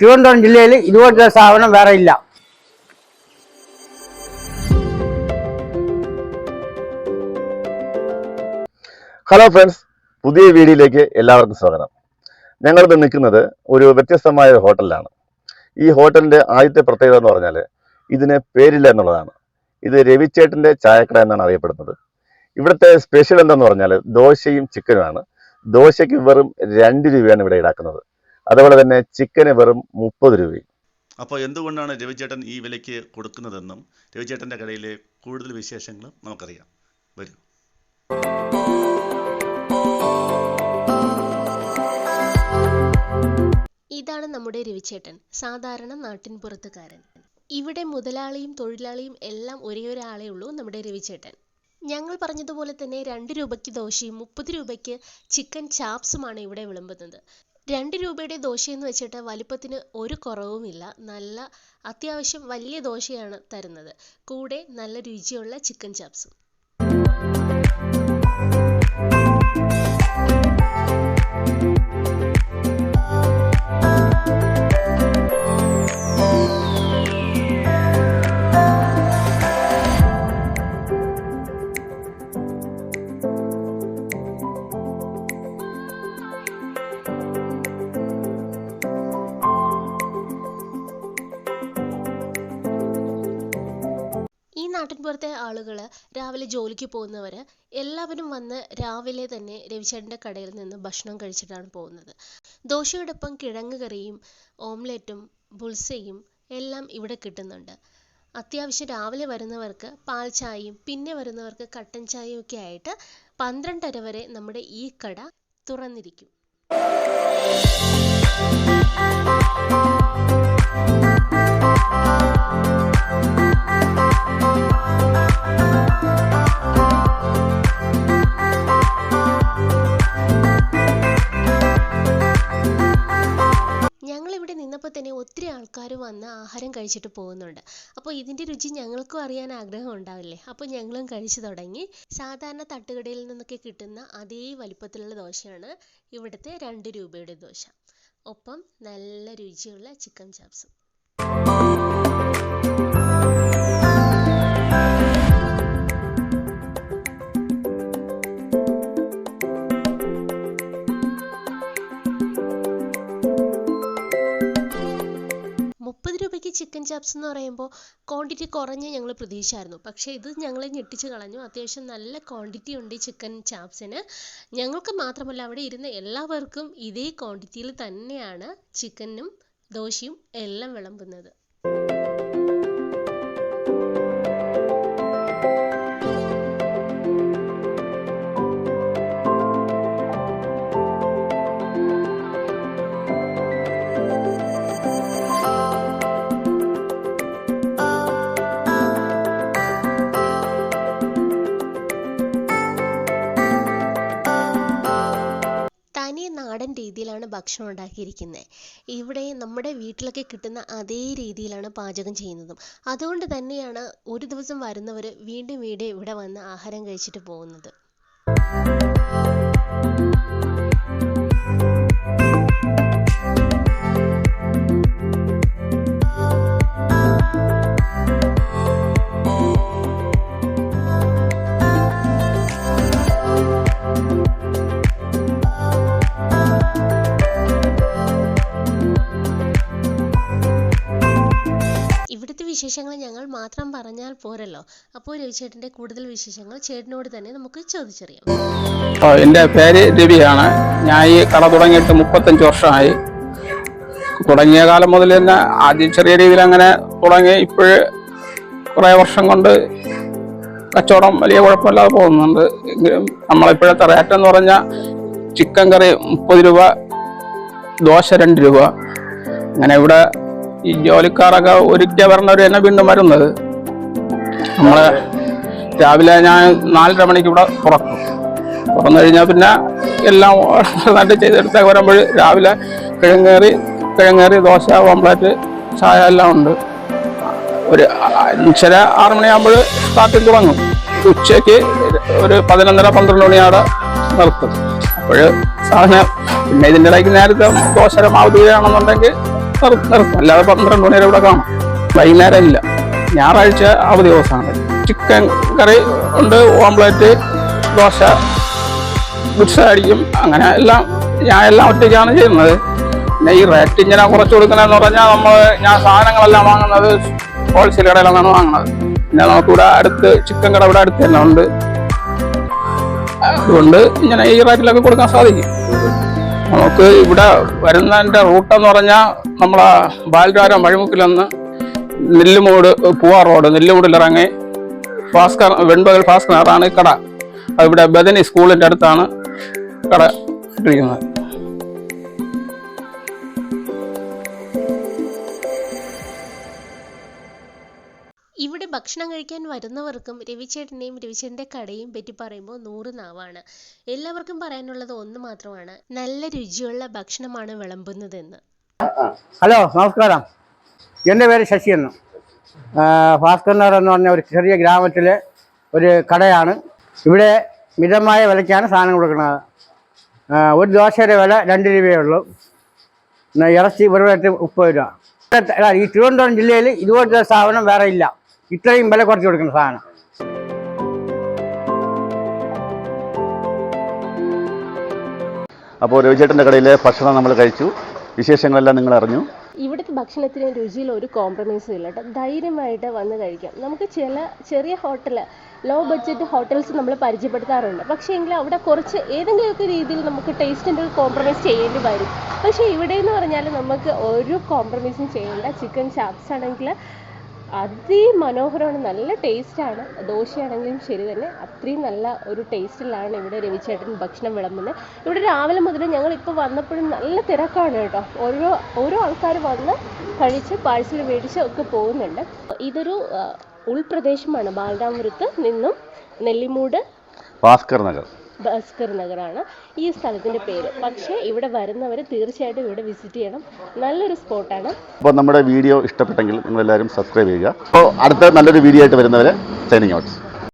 തിരുവനന്തപുരം ജില്ലയിൽ ഇതുപോലത്തെ സ്ഥാപനം വേറെ ഇല്ല. ഹലോ ഫ്രണ്ട്സ് പുതിയ വീഡിയോയിലേക്ക് എല്ലാവർക്കും സ്വാഗതം. ഞങ്ങളിത് നിൽക്കുന്നത് ഒരു വ്യത്യസ്തമായ ഒരു ഹോട്ടലിലാണ്. ഈ ഹോട്ടലിന്റെ ആദ്യത്തെ പ്രത്യേകത എന്ന് പറഞ്ഞാൽ ഇതിന് പേരില്ല എന്നുള്ളതാണ്. ഇത് രവിച്ചേട്ടന്റെ ചായക്കട എന്നാണ് അറിയപ്പെടുന്നത്. ഇവിടുത്തെ സ്പെഷ്യൽ എന്താണെന്ന് പറഞ്ഞാൽ ദോശയും ചിക്കനുമാണ്. ദോശയ്ക്ക് വെറും രണ്ട് രൂപയാണ് ഇവിടെ ഈടാക്കുന്നത്. അതുപോലെ തന്നെ ചിക്കന് വെറും മുപ്പത് രൂപയും. അപ്പോൾ എന്തുകൊണ്ടാണ് രവിചേട്ടൻ ഈ വിലയ്ക്ക് കൊടുക്കുന്നതെന്നും രവിചേട്ടന്റെ കടയിലെ കൂടുതൽ വിശേഷങ്ങളും നമുക്കറിയാം. വരൂ. ഇതാണ് നമ്മുടെ രവിചേട്ടൻ സാധാരണ നാട്ടിൻപുറത്തുകാരൻ ഇവിടെ മുതലാളിയും തൊഴിലാളിയും എല്ലാം ഒരേ ഒരാളേ ഉള്ളൂ നമ്മുടെ രവിചേട്ടൻ. ഞങ്ങൾ പറഞ്ഞതുപോലെ തന്നെ രണ്ട് രൂപയ്ക്ക് ദോശയും മുപ്പത് രൂപയ്ക്ക് ചിക്കൻ ചാപ്സുമാണ് ഇവിടെ വിളമ്പുന്നത്. രണ്ട് രൂപയുടെ ദോശയെന്ന് വെച്ചിട്ട് വലിപ്പത്തിന് ഒരു കുറവുമില്ല. നല്ല അത്യാവശ്യം വലിയ ദോശയാണ് തരുന്നത്. കൂടെ നല്ല രുചിയുള്ള ചിക്കൻ ചാപ്സും നാട്ടിൻപുറത്തെ ആളുകൾ രാവിലെ ജോലിക്ക് പോകുന്നവർ എല്ലാവരും വന്ന് രാവിലെ തന്നെ രവിചേട്ടന്റെ കടയിൽ നിന്ന് ഭക്ഷണം കഴിച്ചിട്ടാണ് പോകുന്നത്. ദോശയോടൊപ്പം കിഴങ്ങ് കറിയും ഓംലെറ്റും ബുൾസയും എല്ലാം ഇവിടെ കിട്ടുന്നുണ്ട്. അത്യാവശ്യം രാവിലെ വരുന്നവർക്ക് പാൽ ചായയും പിന്നെ വരുന്നവർക്ക് കട്ടൻ ചായയും ഒക്കെ ആയിട്ട് പന്ത്രണ്ടര വരെ നമ്മുടെ ഈ കട തുറന്നിരിക്കും. ഞങ്ങൾ ആഹാരം കഴിച്ചിട്ട് പോകുന്നുണ്ട്. അപ്പോൾ ഇതിന്റെ രുചി ഞങ്ങൾക്കും അറിയാൻ ആഗ്രഹം ഉണ്ടാവില്ലേ? അപ്പോൾ ഞങ്ങളും കഴിച്ചു തുടങ്ങി. സാധാരണ തട്ടുകടയിൽ നിന്നൊക്കെ കിട്ടുന്ന അതേ വലിപ്പത്തിലുള്ള ദോശയാണ് ഇവിടുത്തെ രണ്ട് രൂപയുടെ ദോശ. ഒപ്പം നല്ല രുചിയുള്ള ചിക്കൻ ചാപ്സും. രൂപയ്ക്ക് ചിക്കൻ ചാപ്സ് എന്ന് പറയുമ്പോൾ ക്വാണ്ടിറ്റി കുറഞ്ഞ് ഞങ്ങൾ പ്രതീക്ഷിച്ചായിരുന്നു. പക്ഷേ ഇത് ഞങ്ങളെ ഞെട്ടിച്ച് കളഞ്ഞു. അത്യാവശ്യം നല്ല ക്വാണ്ടിറ്റി ഉണ്ട് ചിക്കൻ ചാപ്സിന് ഞങ്ങൾക്ക് മാത്രമല്ല അവിടെ ഇരുന്ന എല്ലാവർക്കും ഇതേ ക്വാണ്ടിറ്റിയിൽ തന്നെയാണ് ചിക്കനും ദോശയും എല്ലാം വിളമ്പുന്നത്. രീതിയിലാണ് ഭക്ഷണം ഉണ്ടാക്കിയിരിക്കുന്നത് ഇവിടെ നമ്മുടെ വീട്ടിലൊക്കെ കിട്ടുന്ന അതേ രീതിയിലാണ് പാചകം ചെയ്യുന്നതും. അതുകൊണ്ട് തന്നെയാണ് ഒരു ദിവസം വരുന്നവർ വീണ്ടും വീണ്ടും ഇവിടെ വന്ന് ആഹാരം കഴിച്ചിട്ട് പോകുന്നത്. വിശേഷങ്ങൾ ഞങ്ങൾ മാത്രം പറഞ്ഞാൽ പോരല്ലോ. അപ്പോൾ രവിചേട്ടന്റെ കൂടുതൽ വിശേഷങ്ങൾ ചേട്ടനോട് തന്നെ നമുക്ക് ചോദിച്ചറിയാം. എന്റെ പേര് രവിയാണ്. ഞാൻ ഈ കട തുടങ്ങിയിട്ട് മുപ്പത്തഞ്ച് വർഷമായി. തുടങ്ങിയ കാലം മുതൽ തന്നെ ആദ്യം ചെറിയ രീതിയിൽ അങ്ങനെ തുടങ്ങി. ഇപ്പോഴ് കുറേ വർഷം കൊണ്ട് കച്ചവടം വലിയ കുഴപ്പമില്ലാതെ പോകുന്നുണ്ട്. എങ്കിലും നമ്മളിപ്പോഴത്തെ റേറ്റ് എന്ന് പറഞ്ഞാൽ ചിക്കൻ കറി മുപ്പത് രൂപ ദോശ രണ്ട് രൂപ. അങ്ങനെ ഇവിടെ ഈ ജോലിക്കാരൊക്കെ ഒരിക്കൽ വരണവർ തന്നെ വീണ്ടും വരുന്നത്. നമ്മളെ രാവിലെ ഞാൻ നാലര മണിക്ക് ഇവിടെ തുറക്കും. തുറന്നു കഴിഞ്ഞാൽ പിന്നെ എല്ലാം നല്ല ചെയ്തെടുത്ത വരുമ്പോൾ രാവിലെ കിഴങ്ങേറി കിഴങ്ങേറി ദോശ ഓംപ്ലേറ്റ് ചായ എല്ലാം ഉണ്ട്. ഒരു അഞ്ചര ആറ് മണിയാകുമ്പോൾ സ്റ്റാർട്ടിങ് തുടങ്ങും. ഉച്ചയ്ക്ക് ഒരു പതിനൊന്നര പന്ത്രണ്ട് മണിയോടെ നിർത്തും. അപ്പോൾ സാധനം പിന്നെ ഇതിന്റെ ഇടയ്ക്ക് നേരത്തെ ദോശ മാവ് നിർത്തും അല്ലാതെ പന്ത്രണ്ട് മണി വരെ ഇവിടെ കാണും. വൈകുന്നേരം ഇല്ല. ഞായറാഴ്ച അവധി ദിവസമാണ്. ചിക്കൻ കറി ഉണ്ട് ഓംപ്ലേറ്റ് ദോശ ബുക്സ് അടിക്കും അങ്ങനെ എല്ലാം ഞാൻ എല്ലാം ഒറ്റയ്ക്കാണ് ചെയ്യുന്നത്. പിന്നെ ഈ റേറ്റ് ഇങ്ങനെ കുറച്ച് കൊടുക്കണമെന്ന് പറഞ്ഞാൽ നമ്മൾ ഞാൻ സാധനങ്ങളെല്ലാം വാങ്ങുന്നത് ഹോൾസെയിൽ കടയിലാണ് വാങ്ങുന്നത്. പിന്നെ നമുക്കിവിടെ അടുത്ത് ചിക്കൻ കട ഇവിടെ അടുത്ത് തന്നെ ഉണ്ട്. അതുകൊണ്ട് ഇങ്ങനെ ഈ റേറ്റിലൊക്കെ കൊടുക്കാൻ സാധിക്കും. നമുക്ക് ഇവിടെ വരുന്നതിന്റെ റൂട്ടെന്ന് പറഞ്ഞാൽ നമ്മളെ ബാലരാരം വഴിമുക്കിൽ നിന്ന് നെല്ലുമൂട് പൂവാർ റോഡ് നെല്ലുമൂടിലിറങ്ങി ഭാസ്കർ വെൺപകൽ ഭാസ്കർ ആറാണ് കട. അവിടെ ബദനി സ്കൂളിന്റെ അടുത്താണ് കട ഇട്ടിരിക്കുന്നത്. ഇവിടെ ഭക്ഷണം കഴിക്കാൻ വരുന്നവർക്കും രവിചേട്ടനെയും രവിചേട്ടന്റെ കടയും പറ്റി പറയുമ്പോൾ നൂറ് നാവാണ്. എല്ലാവർക്കും പറയാനുള്ളത് ഒന്ന് മാത്രമാണ് നല്ല രുചിയുള്ള ഭക്ഷണമാണ് വിളമ്പുന്നതെന്ന്. ഹലോ നമസ്കാരം. എന്റെ പേര് ശശി എന്ന്. ഭാസ്കർ നഗർ എന്ന് പറഞ്ഞ ഒരു ചെറിയ ഗ്രാമത്തിലെ ഒരു കടയാണ്. ഇവിടെ മിതമായ വിലയ്ക്കാണ് സാധനം കൊടുക്കുന്നത്. ഒരു ദോശയുടെ വില രണ്ട് രൂപയേ ഉള്ളൂ. ഇറച്ചി വെറുതെ മുപ്പത് രൂപ. ഈ തിരുവനന്തപുരം ജില്ലയിൽ ഇതുപോലത്തെ സ്ഥാപനം വേറെ ഇല്ല. ഇത്രയും വില കുറച്ച് കൊടുക്കുന്ന സാധനം. അപ്പോൾ രവിചേട്ടന്റെ കടയിലെ ഭക്ഷണം നമ്മൾ കഴിച്ചു. വിശേഷങ്ങളെല്ലാം നിങ്ങൾ അറിഞ്ഞു. ഇവിടുത്തെ ഭക്ഷണത്തിന് രുചിയിൽ ഒരു കോംപ്രമൈസും ഇല്ല കേട്ടോ. ധൈര്യമായിട്ട് വന്ന് കഴിക്കാം. നമുക്ക് ചില ചെറിയ ഹോട്ടൽ ലോ ബഡ്ജറ്റ് ഹോട്ടൽസ് നമ്മൾ പരിചയപ്പെടുത്താറുണ്ട്. പക്ഷേ എങ്കിൽ അവിടെ കുറച്ച് ഏതെങ്കിലുമൊക്കെ രീതിയിൽ നമുക്ക് ടേസ്റ്റിന്റെ ഒരു കോംപ്രമൈസ് ചെയ്യേണ്ടി വരും. പക്ഷേ ഇവിടെ എന്ന് പറഞ്ഞാൽ നമുക്ക് ഒരു കോംപ്രമൈസും ചെയ്യേണ്ട. ചിക്കൻ ചാപ്സ് ആണെങ്കിൽ അതിമനോഹരമാണ് നല്ല ടേസ്റ്റാണ്. ദോശയാണെങ്കിലും ശരി തന്നെ അത്രയും നല്ല ഒരു ടേസ്റ്റിലാണ് ഇവിടെ രവിചേട്ടൻ ഭക്ഷണം വിളമ്പുന്നത്. ഇവിടെ രാവിലെ മുതൽ ഞങ്ങൾ ഇപ്പോൾ വന്നപ്പോഴും നല്ല തിരക്കാണ് കേട്ടോ. ഓരോ ഓരോ ആൾക്കാർ വന്ന് കഴിച്ച് പാഴ്സൽ മേടിച്ച് ഒക്കെ പോകുന്നുണ്ട്. ഇതൊരു ഉൾപ്രദേശമാണ്. ബാലരാമപുരത്ത് നിന്നും നെല്ലിമൂട്. ഭാസ്കർ നഗർ. ഭാസ്കർ നഗറാണ് ഈ സ്ഥലത്തിന്റെ പേര്. പക്ഷേ ഇവിടെ വരുന്നവർ തീർച്ചയായിട്ടും ഇവിടെ വിസിറ്റ് ചെയ്യണം. നല്ലൊരു സ്പോട്ടാണ് അപ്പോൾ നമ്മുടെ വീഡിയോ ഇഷ്ടപ്പെട്ടെങ്കിൽ നിങ്ങൾ എല്ലാവരും സബ്സ്ക്രൈബ് ചെയ്യുക. അപ്പോൾ അടുത്ത നല്ലൊരു വീഡിയോ ആയിട്ട് വരുന്നവരെ സൈനിങ് ഔട്ട്